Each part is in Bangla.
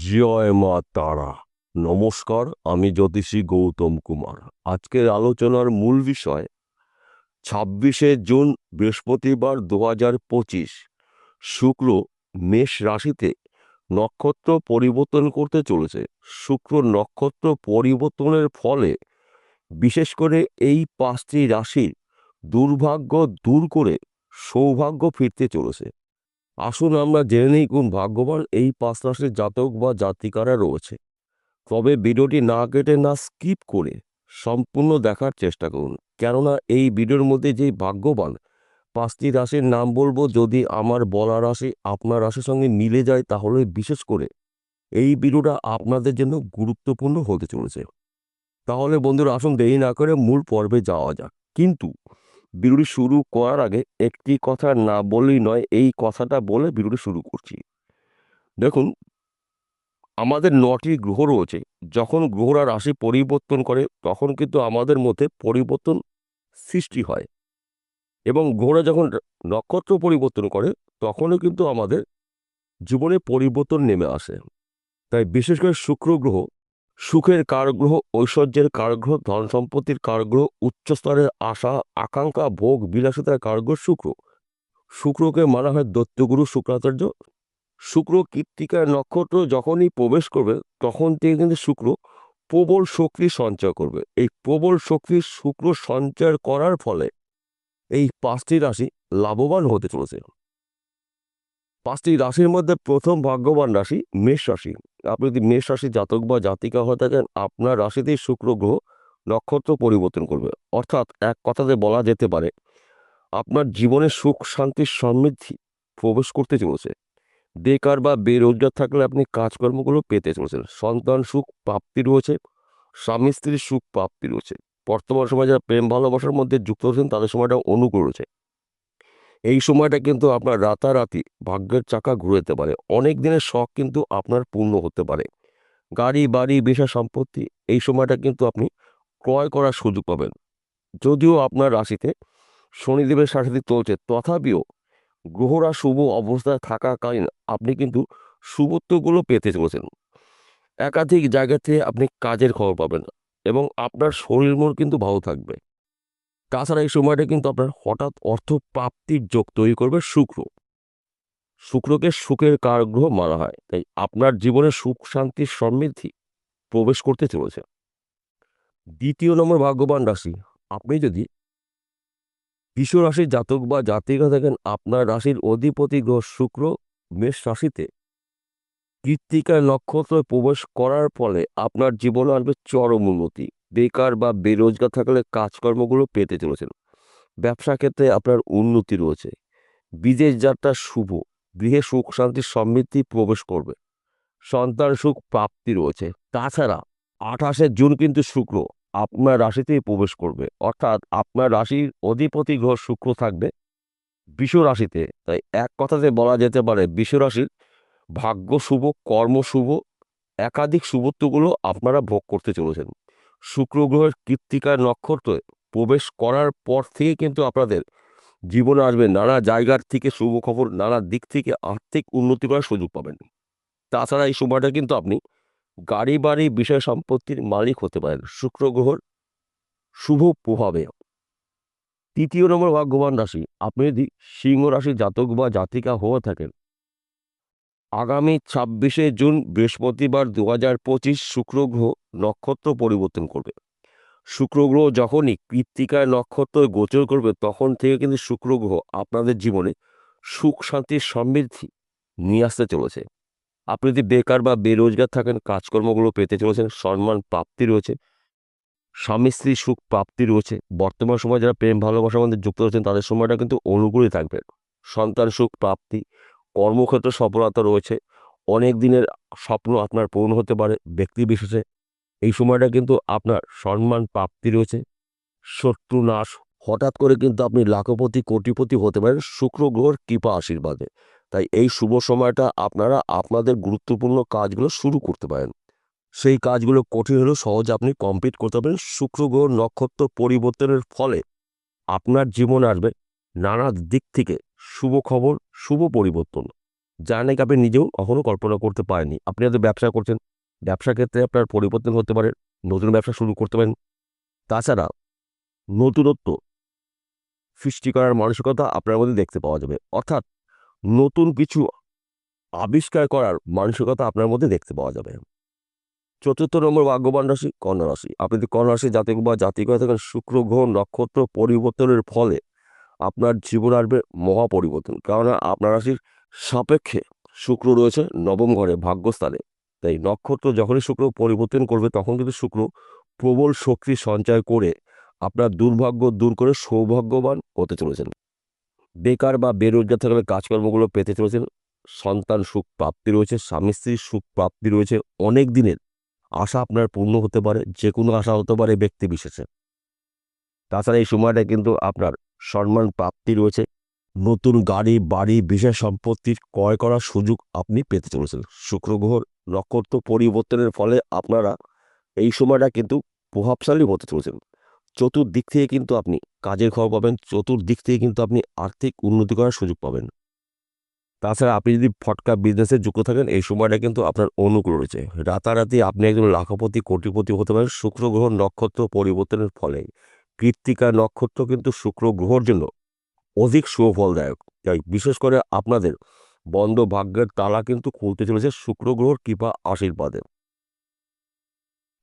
জয় মা তারা নমস্কার, আমি জ্যোতিষী গৌতম কুমার। আজকের আলোচনার মূল বিষয়, ছাব্বিশে জুন, বৃহস্পতিবার দু পঁচিশ। শুক্র, মেষ রাশিতে নক্ষত্র পরিবর্তন করতে চলেছে। শুক্র নক্ষত্র পরিবর্তনের ফলে বিশেষ করে এই পাঁচটি রাশির দুর্ভাগ্য দূর করে সৌভাগ্য ফিরতে চলেছে। আসুন আমরা জেনে নিই কোন ভাগ্যবান এই পাঁচ রাশির জাতক বা জাতিকারা রয়েছে। তবে ভিডিওটি না কেটে না স্কিপ করে সম্পূর্ণ দেখার চেষ্টা করুন। কেননা এই ভিডিওর মধ্যে যেই ভাগ্যবান পাঁচটি রাশির নাম বলব, যদি আমার বলা রাশি আপনার রাশির সঙ্গে মিলে যায়, তাহলে বিশেষ করে এই ভিডিওটা আপনাদের জন্য গুরুত্বপূর্ণ হতে চলেছে। তাহলে বন্ধুরা, আসুন দেরি না করে মূল পর্বে যাওয়া যাক। কিন্তু ভিডিওটি শুরু করার আগে একটি কথা না বললেই নয়, এই কথাটা বলে ভিডিওটি শুরু করছি। দেখুন, আমাদের নটি গ্রহ রয়েছে। যখন গ্রহরা রাশি পরিবর্তন করে, তখন কিন্তু আমাদের মধ্যে পরিবর্তন সৃষ্টি হয়। এবং গ্রহরা যখন নক্ষত্র পরিবর্তন করে, তখনও কিন্তু আমাদের জীবনে পরিবর্তন নেমে আসে। তাই বিশেষ করে শুক্র গ্রহ সুখের কারগ্রহ, ঐশ্বর্যের কারগ্রহ ধন সম্পত্তির কারগ্রহ, উচ্চস্তরের আশা, আকাঙ্ক্ষা, ভোগ, বিলাসিতার কারগ্রহ, শুক্র। শুক্রকে মানা হয় দত্তগুরু শুক্রাচার্য। শুক্র কৃত্তিকার নক্ষত্র যখনই প্রবেশ করবে, তখন থেকে কিন্তু শুক্র প্রবল শক্তি সঞ্চয় করবে। এই প্রবল শক্তি শুক্র সঞ্চয় করার ফলে এই পাঁচটি রাশি লাভবান হতে চলেছে। পাঁচটি রাশির মধ্যে প্রথম ভাগ্যবান রাশি মেষ রাশি। আপনি যদি মেষ রাশি জাতক বা জাতিকা হয়ে থাকেন, আপনার রাশিতেই শুক্র, গ্রহ নক্ষত্র পরিবর্তন করবে। অর্থাৎ এক কথাতে বলা যেতে পারে, আপনার জীবনে সুখ শান্তির সমৃদ্ধি প্রবেশ করতে চলেছে। বেকার বা বেরোজগার থাকলে আপনি কাজকর্মগুলো পেতে চলেছেন। সন্তান সুখ প্রাপ্তি রয়েছে, স্বামী স্ত্রীর সুখ প্রাপ্তি রয়েছে। বর্তমান সময় যারা প্রেম ভালোবাসার মধ্যে যুক্ত হচ্ছেন তাদের সময়টা অনুকূল রয়েছে। এই সময়টা কিন্তু আপনার রাতারাতি ভাগ্যের চাকা ঘুরেতে পারে। অনেক দিনের শখ কিন্তু আপনার পূর্ণ হতে পারে। গাড়ি, বাড়ি বিষয় সম্পত্তি, এই সময়টা কিন্তু আপনি ক্রয় করার সুযোগ পাবেন। যদিও আপনার রাশিতে শনিদেবের সাথে চলছে, তথাপিও গ্রহরা শুভ অবস্থায় থাকাকালীন আপনি কিন্তু শুভত্বগুলো পেতে চলেছেন। একাধিক জায়গাতে আপনি কাজের খবর পাবেন এবং আপনার শরীর মন কিন্তু ভালো থাকবে। তাছাড়া এই সময়টা কিন্তু আপনার হঠাৎ অর্থ প্রাপ্তির যোগ তৈরি করবে শুক্র। শুক্রকে সুখের কারগ্রহ মানা হয়, তাই আপনার জীবনে সুখ শান্তির সমৃদ্ধি প্রবেশ করতে চলেছে। দ্বিতীয় নম্বর ভাগ্যবান রাশি, আপনি যদি বিশ্ব রাশির জাতক বা জাতিকা থাকেন, আপনার রাশির অধিপতি গ্রহ শুক্র মেষ রাশিতে কৃত্তিকার নক্ষত্রে প্রবেশ করার ফলে আপনার জীবনে আসবে চরম উন্নতি। বেকার বা বেরোজগার থাকলে কাজকর্মগুলো পেতে চলেছেন। ব্যবসা ক্ষেত্রে আপনার উন্নতি রয়েছে। বিদেশ যাত্রা শুভ। গৃহে সুখ শান্তির সমৃদ্ধি প্রবেশ করবে। সন্তান সুখ প্রাপ্তি রয়েছে। তাছাড়া আঠাশে জুন কিন্তু শুক্র। আপনার রাশিতেই প্রবেশ করবে। অর্থাৎ আপনার রাশির অধিপতি গ্রহ শুক্র থাকবে বিষ রাশিতে। তাই এক কথাতে বলা যেতে পারে বিশ্ব রাশির ভাগ্য শুভ, কর্ম শুভ, একাধিক শুভত্বগুলো আপনারা ভোগ করতে চলেছেন। শুক্র গ্রহের কৃত্তিকার নক্ষত্রে প্রবেশ করার পর থেকে কিন্তু আপনাদের জীবনে আসবে নানা জায়গার থেকে শুভ খবর নানা দিক থেকে আর্থিক উন্নতি করার সুযোগ পাবেন। তাছাড়া এই সময়টা কিন্তু আপনি গাড়ি, বাড়ি, বিষয় সম্পত্তির মালিক হতে পারেন। শুক্র গ্রহর শুভ প্রভাবে তৃতীয় নম্বর ভাগ্যবান রাশি, আপনি যদি সিংহ রাশি জাতক বা জাতিকা হয়ে থাকেন আগামী ছাব্বিশে জুন বৃহস্পতিবার দু হাজার পঁচিশ শুক্র গ্রহ নক্ষত্র পরিবর্তন করবে। শুক্র গ্রহ যখনই কৃত্তিকায় নক্ষত্র গোচর করবে, তখন থেকে কিন্তু শুক্র গ্রহ আপনাদের জীবনে সুখ শান্তির সমৃদ্ধি নিয়ে আসতে চলেছে। আপনি যদি বেকার বা বেরোজগার থাকেন, কাজকর্মগুলো পেতে চলেছেন, সম্মান প্রাপ্তি রয়েছে, স্বামী স্ত্রী সুখ প্রাপ্তি রয়েছে, বর্তমান সময় যারা প্রেম ভালোবাসার মধ্যে যুক্ত রয়েছেন, তাদের সময়টা কিন্তু অনুকূলই থাকবে। সন্তান সুখ, প্রাপ্তি কর্মক্ষেত্রে সফলতা রয়েছে। অনেক দিনের স্বপ্ন আপনার পূর্ণ হতে পারে ব্যক্তি বিশেষে। এই সময়টা কিন্তু আপনার সম্মান, প্রাপ্তি রয়েছে। শত্রু নাশ, হঠাৎ করে কিন্তু আপনি লাখপতি, কোটিপতি হতে পারেন শুক্র গ্রহর কৃপা আশীর্বাদে। তাই এই শুভ সময়টা আপনারা আপনাদের গুরুত্বপূর্ণ কাজগুলো শুরু করতে পারেন। সেই কাজগুলো কঠিন হলেও সহজে আপনি কমপ্লিট করতে পারেন শুক্র গ্রহ নক্ষত্র পরিবর্তনের ফলে আপনার জীবন আসবে। নানা দিক থেকে শুভ খবর শুভ পরিবর্তন। যা নাকি আপনি নিজেও কখনো কল্পনা করতে পারেননি। আপনি হয়তো ব্যবসা করছেন। ব্যবসা ক্ষেত্রে আপনার পরিবর্তন হতে পারে। নতুন ব্যবসা শুরু করতে পারেন। তাছাড়া নতুনত্ব সৃষ্টি করার মানসিকতা আপনার মধ্যে দেখতে পাওয়া যাবে। অর্থাৎ নতুন কিছু আবিষ্কার করার মানসিকতা আপনার মধ্যে দেখতে পাওয়া যাবে। চতুর্থ নম্বর ভাগ্যবান রাশি, কন্যা রাশি। আপনি যদি কন্যা রাশি জাতক বা জাতিক হয়ে থাকেন, শুক্র গ্রহ নক্ষত্র পরিবর্তনের ফলে আপনার জীবন আসবে মহা পরিবর্তন। কেননা আপনার রাশির সাপেক্ষে শুক্র রয়েছে নবম ঘরে ভাগ্যস্থানে। তাই নক্ষত্র যখনই শুক্র পরিবর্তন করবে, তখন কিন্তু শুক্র প্রবল শক্তি সঞ্চয় করে আপনার দুর্ভাগ্য দূর করে সৌভাগ্যবান হতে চলেছেন। বেকার বা বেরোজগার থাকলে কাজকর্মগুলো পেতে চলেছেন। সন্তান সুখ প্রাপ্তি রয়েছে, স্বামী স্ত্রীর সুখ প্রাপ্তি রয়েছে। অনেক দিনের আশা আপনার পূর্ণ হতে পারে যে কোনো আশা হতে পারে ব্যক্তি বিশেষে। তাছাড়া এই সময়টা কিন্তু আপনার সম্মান প্রাপ্তি রয়েছে। নতুন গাড়ি, বাড়ি বিশেষ সম্পত্তির ক্রয় করার সুযোগ আপনি পেতে চলেছেন। শুক্র গ্রহর নক্ষত্র পরিবর্তনের ফলে আপনারা এই সময়টা কিন্তু প্রভাবশালী হতে চলেছেন। চতুর্দিক থেকে কিন্তু আপনি কাজের খবর পাবেন, চতুর্দিক থেকে কিন্তু আপনি আর্থিক উন্নতি করার সুযোগ পাবেন। তাছাড়া আপনি যদি ফটকা বিজনেসে যুক্ত থাকেন, এই সময়টা কিন্তু আপনার অনুকূল রয়েছে। রাতারাতি আপনি একজন লাখপতি, কোটিপতি হতে পারেন। শুক্র গ্রহ নক্ষত্র পরিবর্তনের ফলে কৃত্তিকা নক্ষত্র কিন্তু শুক্র গ্রহর জন্য অধিক সুফলদায়ক তাই বিশেষ করে আপনাদের বন্ধ ভাগ্যের তালা কিন্তু খুলতে চলেছে শুক্র গ্রহর কৃপা আশীর্বাদে।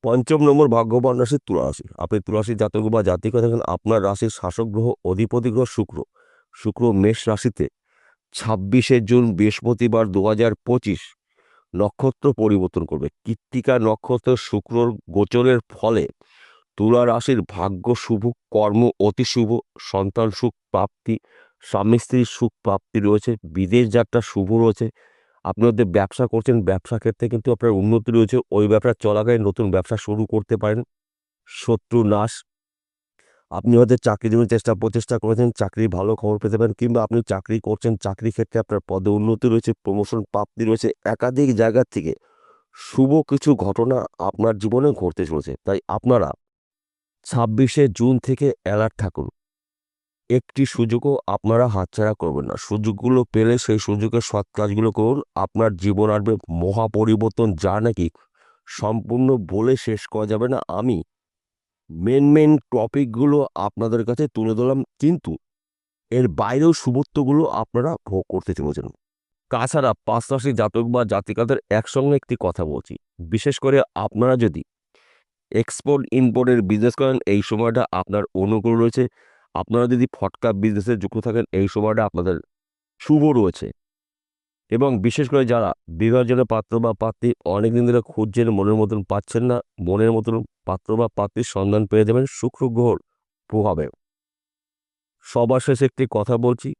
পঞ্চম নম্বর ভাগ্যবান রাশি তুলা রাশি আপনি তুলাশি জাতক বা জাতিক থাকেন, আপনার রাশির শাসক গ্রহ অধিপতি গ্রহ শুক্র। শুক্র মেষ রাশিতে ছাব্বিশে জুন বৃহস্পতিবার দু হাজার পঁচিশ নক্ষত্র পরিবর্তন করবে। কৃত্তিকা নক্ষত্র শুক্রর গোচরের ফলে তুলা রাশির ভাগ্য শুভ, কর্ম অতি শুভ, সন্তান সুখ প্রাপ্তি, স্বামী স্ত্রীর সুখ প্রাপ্তি রয়েছে, বিদেশ যাত্রা শুভ রয়েছে। আপনি হয়তো ব্যবসা করছেন, ব্যবসা ক্ষেত্রে কিন্তু আপনার উন্নতি রয়েছে। ওই ব্যবসা চলাকালীন নতুন ব্যবসা শুরু করতে পারেন। শত্রু নাশ। আপনি হয়তো চাকরির জন্য চেষ্টা প্রচেষ্টা করেছেন চাকরি ভালো খবর পেতে পারেন কিংবা আপনি চাকরি করছেন, চাকরি ক্ষেত্রে আপনার পদে উন্নতি রয়েছে প্রমোশন প্রাপ্তি রয়েছে। একাধিক জায়গা থেকে শুভ কিছু ঘটনা আপনার জীবনে ঘটতে চলেছে। তাই আপনারা ছাব্বিশে জুন থেকে অ্যালার্ট থাকুন। একটি সুযোগও আপনারা হাতছাড়া করবেন না। সুযোগগুলো পেলে সেই সুযোগের সৎ কাজগুলো করুন। আপনার জীবন আসবে মহা পরিবর্তন যা নাকি সম্পূর্ণ বলে শেষ করা যাবে না। আমি মেন মেন টপিকগুলো আপনাদের কাছে তুলে ধরলাম, কিন্তু এর বাইরেও শুভত্বগুলো আপনারা ভোগ করতে চলেছেন। তাছাড়া পাঁচ রাশি জাতক বা জাতিকাদের একসঙ্গে একটি কথা বলছি। বিশেষ করে আপনারা যদি এক্সপোর্ট ইম্পোর্টের বিজনেস করেন, এই সময়টা আপনার অনুকূল রয়েছে। আপনারা যদি ফটকা বিজনেসে যুক্ত থাকেন, এই সময়টা আপনাদের শুভ রয়েছে। এবং বিশেষ করে যারা বিবাহের জন্য পাত্র বা পাত্রী, অনেকদিন ধরে খুঁজছেন, মনের মতন পাচ্ছেন না, মনের মতন পাত্র বা পাত্রীর সন্ধান পেয়ে যাবেন শুক্র গ্রহর প্রভাবে। সবার শেষে একটি কথা বলছি,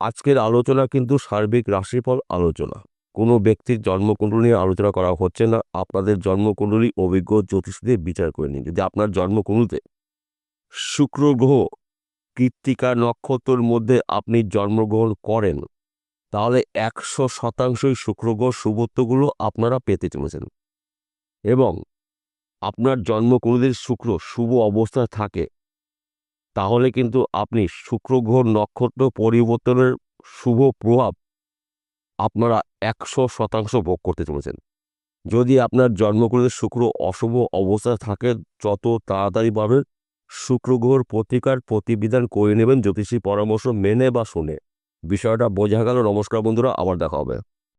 আজকের আলোচনা কিন্তু সার্বিক রাশিফল আলোচনা। কোনো ব্যক্তির জন্মকুণ্ডলী নিয়ে আলোচনা করা হচ্ছে না। আপনাদের জন্মকুণ্ডলী অভিজ্ঞ জ্যোতিষীদের বিচার করে নিন। যদি আপনার জন্মকুণ্ডলিতে শুক্র গ্রহ কৃত্তিকা নক্ষত্রের মধ্যে আপনি জন্মগ্রহণ করেন, তাহলে একশো শতাংশই শুক্র গ্রহ শুভত্বগুলো আপনারা পেতে চলেছেন। এবং আপনার জন্মকুণ্ডলীর শুক্র শুভ অবস্থায় থাকে, তাহলে কিন্তু আপনি শুক্র গ্রহ নক্ষত্র পরিবর্তনের শুভ প্রভাব আপনারা একশো শতাংশ ভোগ করতে চলেছেন। যদি আপনার জন্মগ্রহের শুক্র অশুভ অবস্থায় থাকে, যত তাড়াতাড়ি পাবেন শুক্র গ্রহর প্রতিকার প্রতিবিধান করে নেবেন। জ্যোতিষী পরামর্শ মেনে বা শুনে। বিষয়টা বোঝা গেল। নমস্কার বন্ধুরা, আবার দেখা হবে।